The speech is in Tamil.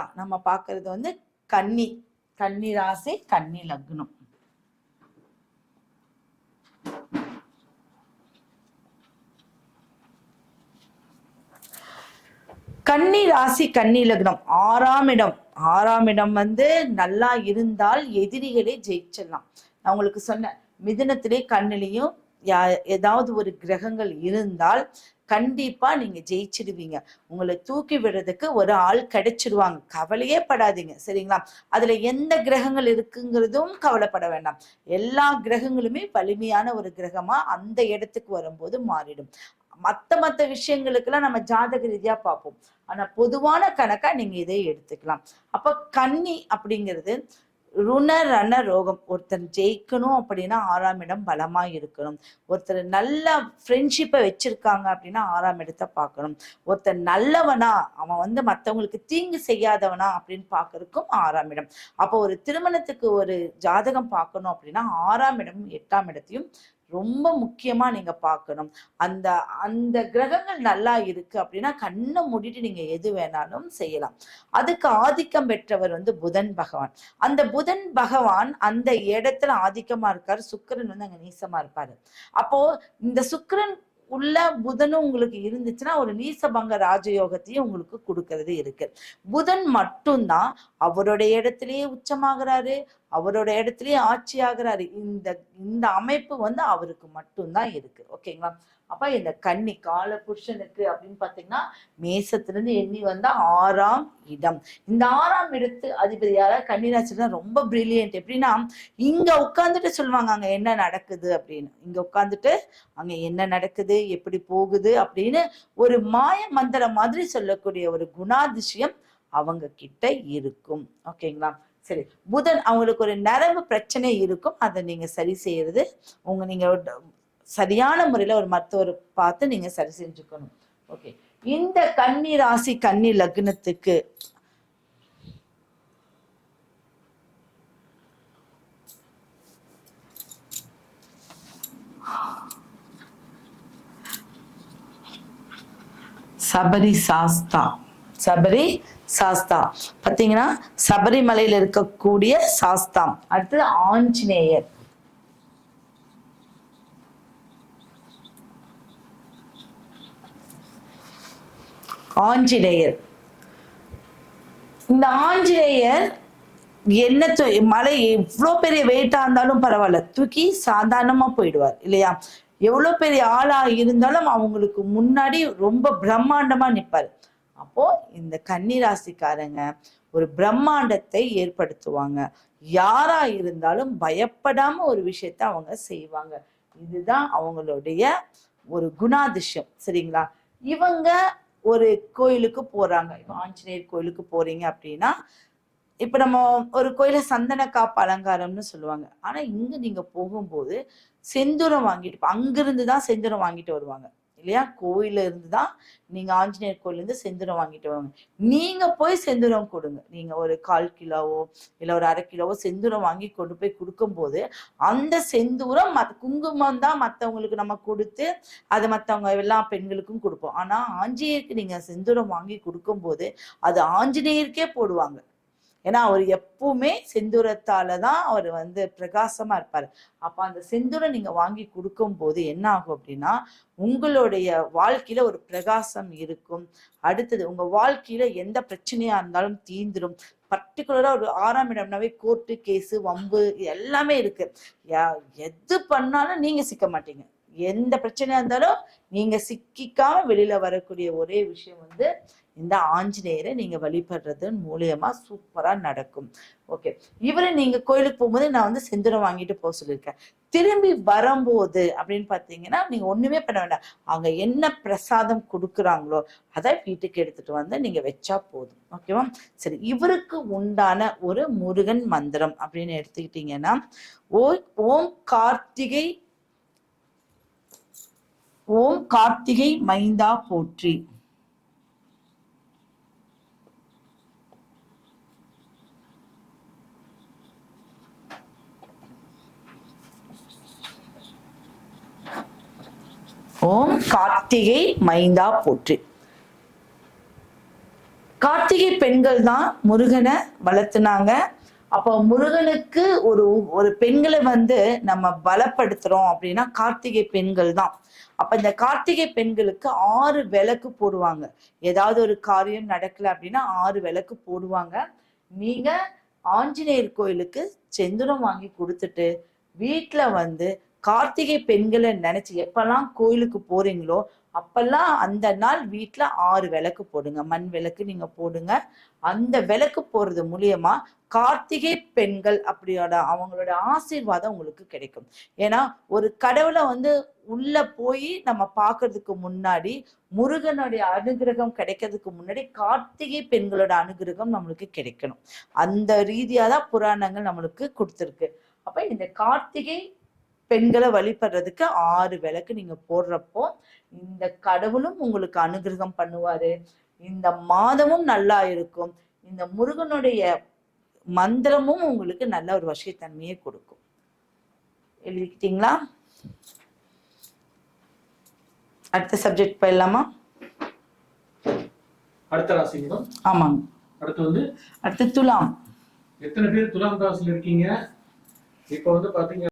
தான் நம்ம பார்க்கறது வந்து கன்னி கன்னி ராசி கன்னி லக்னம். கன்னி ராசி கன்னி லக்னம். ஆறாம் இடம். ஆறாம் இடம் வந்து நல்லா இருந்தால் எதிரிகளே ஜெயிச்சிடலாம். நான் உங்களுக்கு சொன்னேன் மிதினத்திலே கண்ணிலையும் யா ஏதாவது ஒரு கிரகங்கள் இருந்தால் கண்டிப்பா நீங்க ஜெயிச்சிடுவீங்க. உங்களை தூக்கி விடுறதுக்கு ஒரு ஆள் கிடைச்சிடுவாங்க கவலையே படாதீங்க. சரிங்களா? அதுல எந்த கிரகங்கள் இருக்குங்கிறதும் கவலைப்பட வேண்டாம். எல்லா கிரகங்களுமே வலிமையான ஒரு கிரகமா அந்த இடத்துக்கு வரும்போது மாறிடும். மத்த மத்த விஷயங்களுக்கெல்லாம் நம்ம ஜாதக ரீதியா பார்ப்போம். ஆனா பொதுவான கணக்கா நீங்க இதை எடுத்துக்கலாம். அப்ப கன்னி அப்படிங்கிறது ருண ரண ரோகம் ஒருத்தர் ஜெயிக்கணும் அப்படின்னா ஆறாம் இடம் பலமா இருக்கணும். ஒருத்தர் நல்ல ஃப்ரெண்ட்ஷிப்பை வச்சிருக்காங்க அப்படின்னா ஆறாம் இடத்தை பார்க்கணும். ஒருத்தர் நல்லவனா அவன் வந்து மற்றவங்களுக்கு தீங்கு செய்யாதவனா அப்படின்னு பார்க்கறதுக்கும் ஆறாம் இடம். அப்போ ஒரு திருமணத்துக்கு ஒரு ஜாதகம் பார்க்கணும் அப்படின்னா ஆறாம் இடமும் எட்டாம் இடத்தையும் ரொம்ப முக்கியமா நீங்க பார்க்கணும். அந்த அந்த கிரகங்கள் நல்லா இருக்கு அப்படின்னா கண்ணை மூடிட்டு நீங்க எது வேணாலும் செய்யலாம். அதுக்கு ஆதிக்கம் பெற்றவர் வந்து புதன் பகவான். அந்த புதன் பகவான் அந்த இடத்துல ஆதிக்கமா இருக்கார். சுக்கிரன் வந்து அங்க நீசமாக இருப்பார். அப்போ இந்த சுக்கரன் உள்ள புதனும் உங்களுக்கு இருந்துச்சுன்னா ஒரு நீசபங்க ராஜயோகத்தையும் உங்களுக்கு கொடுக்கறது இருக்கு. புதன் மட்டும்தான் அவருடைய இடத்திலேயே உச்சமாகிறாரு அவரோட இடத்துலயே ஆட்சி ஆகுறாரு இந்த இந்த அமைப்பு வந்து அவருக்கு மட்டும்தான் இருக்கு. ஓகேங்களா? அப்ப இந்த கன்னி கால புருஷனுக்கு அப்படின்னு பாத்தீங்கன்னா மேசத்துல இருந்து எண்ணி வந்த ஆறாம் இடம். இந்த ஆறாம் இடத்து அதிபதி யாராவது கன்னிராசினா ரொம்ப பிரில்லியன்ட் எப்படின்னா இங்க உட்காந்துட்டு சொல்லுவாங்க அங்க என்ன நடக்குது அப்படின்னு. இங்க உட்காந்துட்டு அங்க என்ன நடக்குது எப்படி போகுது அப்படின்னு ஒரு மாய மந்திரம் மாதிரி சொல்லக்கூடிய ஒரு குணாதிசயம் அவங்க கிட்ட இருக்கும். ஓகேங்களா? சரி. புதன் அவங்களுக்கு ஒரு நரம்பு பிரச்சனை இருக்கும். அதை நீங்க சரி செய்யறது உங்க நீங்க சரியான முறையில ஒரு மருத்துவர் பார்த்து நீங்க சரி செஞ்சுக்கணும். ஓகே இந்த கன்னி ராசி கன்னி லக்னத்துக்கு சபரி சாஸ்தா. சபரி சாஸ்தா. பாத்தீங்கன்னா சபரிமலையில இருக்கக்கூடிய சாஸ்தாம் அடுத்தது ஆஞ்சநேயர். ஆஞ்சநேயர். இந்த ஆஞ்சநேயர் என்ன மலை எவ்வளோ பெரிய வெயிட்டா இருந்தாலும் பரவாயில்ல. தூக்கி சாதாரணமா போயிடுவார் இல்லையா? எவ்வளோ பெரிய ஆளா இருந்தாலும் அவங்களுக்கு முன்னாடி ரொம்ப பிரம்மாண்டமா நிற்பார் அப்போ இந்த கன்னிராசிக்காரங்க ஒரு பிரம்மாண்டத்தை ஏற்படுத்துவாங்க. யாரா இருந்தாலும் பயப்படாம ஒரு விஷயத்த அவங்க செய்வாங்க. இதுதான் அவங்களுடைய ஒரு குணாதிசயம் சரிங்களா? இவங்க ஒரு கோயிலுக்கு போறாங்க. ஆஞ்சநேயர் கோயிலுக்கு போறீங்க அப்படின்னா இப்ப நம்ம ஒரு கோயில சந்தன காப்பு அலங்காரம்னு சொல்லுவாங்க. ஆனா இங்க நீங்க போகும்போது செந்தூரம் வாங்கிட்டு அங்கிருந்து தான் செந்தூரம் வாங்கிட்டு வருவாங்க. இல்லையா? கோயில இருந்து தான் நீங்க ஆஞ்சநேயர் கோயிலேருந்து செந்தூரம் வாங்கிட்டு வருவாங்க நீங்க போய் செந்தூரம் கொடுங்க. நீங்க ஒரு கால் கிலோவோ இல்லை ஒரு அரை கிலோவோ செந்தூரம் வாங்கி கொண்டு போய் கொடுக்கும்போது அந்த செந்தூரம் மத் குங்குமம் தான் மற்றவங்களுக்கு நம்ம கொடுத்து அது மற்றவங்க எல்லா பெண்களுக்கும் கொடுப்போம். ஆனா ஆஞ்சநேயருக்கு நீங்க செந்தூரம் வாங்கி கொடுக்கும்போது அது ஆஞ்சநேயருக்கே போடுவாங்க. ஏன்னா அவர் எப்பவுமே செந்துரத்தால தான் அவர் வந்து பிரகாசமா இருப்பார். அப்ப அந்த செந்தூரம் நீங்க வாங்கி கொடுக்கும் போது என்ன ஆகும் அப்படின்னா உங்களுடைய வாழ்க்கையில ஒரு பிரகாசம் இருக்கும். அடுத்தது உங்க வாழ்க்கையில எந்த பிரச்சனையா இருந்தாலும் தீந்துடும் பர்டிகுலரா ஒரு ஆறாம் இடம்னாவே கோர்ட்டு கேஸு வம்பு எல்லாமே இருக்கு. யா- எது பண்ணாலும் நீங்க சிக்க மாட்டீங்க. எந்த பிரச்சனையா இருந்தாலும் நீங்க சிக்கிக்காம வெளியில வரக்கூடிய ஒரே விஷயம் வந்து இந்த ஆஞ்சநேயரை நீங்க வழிபடுறதன் மூலியமா சூப்பரா நடக்கும். ஓகே இவரை நீங்க கோயிலுக்கு போகும்போது நான் வந்து செந்தூரம் வாங்கிட்டு போக சொல்லியிருக்கேன். திரும்பி வரும்போது அப்படின்னு பார்த்தீங்கன்னா நீங்க ஒண்ணுமே பண்ண வேண்டாம். அவங்க என்ன பிரசாதம் கொடுக்குறாங்களோ அதை வீட்டுக்கு எடுத்துட்டு வந்து நீங்க வச்சா போதும். ஓகேவா சரி இவருக்கு உண்டான ஒரு முருகன் மந்திரம் அப்படின்னு எடுத்துக்கிட்டீங்கன்னா ஓ ஓம் கார்த்திகை ஓம் கார்த்திகை மைந்தா போற்றி. ஓம் கார்த்திகை மைந்தா போற்றி. கார்த்திகை பெண்கள் தான் முருகனை வளர்த்துனாங்க. அப்போ முருகனுக்கு ஒரு ஒரு பெண்களை வந்து நம்ம பலப்படுத்துறோம் அப்படின்னா கார்த்திகை பெண்கள் தான். அப்ப இந்த கார்த்திகை பெண்களுக்கு ஆறு விளக்கு போடுவாங்க. ஏதாவது ஒரு காரியம் நடக்கல அப்படின்னா ஆறு விளக்கு போடுவாங்க. நீங்க ஆஞ்சநேயர் கோயிலுக்கு செந்துரம் வாங்கி கொடுத்துட்டு வீட்டில் வந்து கார்த்திகை பெண்களை நினைச்சு எப்பெல்லாம் கோயிலுக்கு போறீங்களோ அப்பெல்லாம் அந்த நாள் வீட்டில் ஆறு விளக்கு போடுங்க. மண் விளக்கு நீங்க போடுங்க. அந்த விளக்கு போறது மூலியமா கார்த்திகை பெண்கள் அப்படியோட அவங்களோட ஆசீர்வாதம் உங்களுக்கு கிடைக்கும். ஏன்னா ஒரு கடவுளை வந்து உள்ள போய் நம்ம பார்க்கறதுக்கு முன்னாடி முருகனுடைய அனுகிரகம் கிடைக்கிறதுக்கு முன்னாடி கார்த்திகை பெண்களோட அனுகிரகம் நம்மளுக்கு கிடைக்கணும். அந்த ரீதியாக தான் புராணங்கள் நம்மளுக்கு கொடுத்துருக்கு. அப்ப இந்த கார்த்திகை பெண்களை வழிபடுறதுக்கு ஆறு விளக்கு நீங்க போடுறப்போ இந்த கடவுளும் உங்களுக்கு அனுகிரகம் பண்ணுவாரு. இந்த மாதமும் நல்லா இருக்கும். இந்த முருகனுடைய மந்திரமும் உங்களுக்கு நல்ல ஒரு வசியத்தன்மையை கொடுக்கும். எழுதிக்கிட்டீங்களா? அடுத்த சப்ஜெக்ட் போயிடலாமா? அடுத்த ராசி ஆமாங்க. அடுத்து வந்து? அடுத்து துலாம். எத்தனை பேர் துலாம் ராசியில் இருக்கீங்க? இப்போ வந்து பாத்தீங்க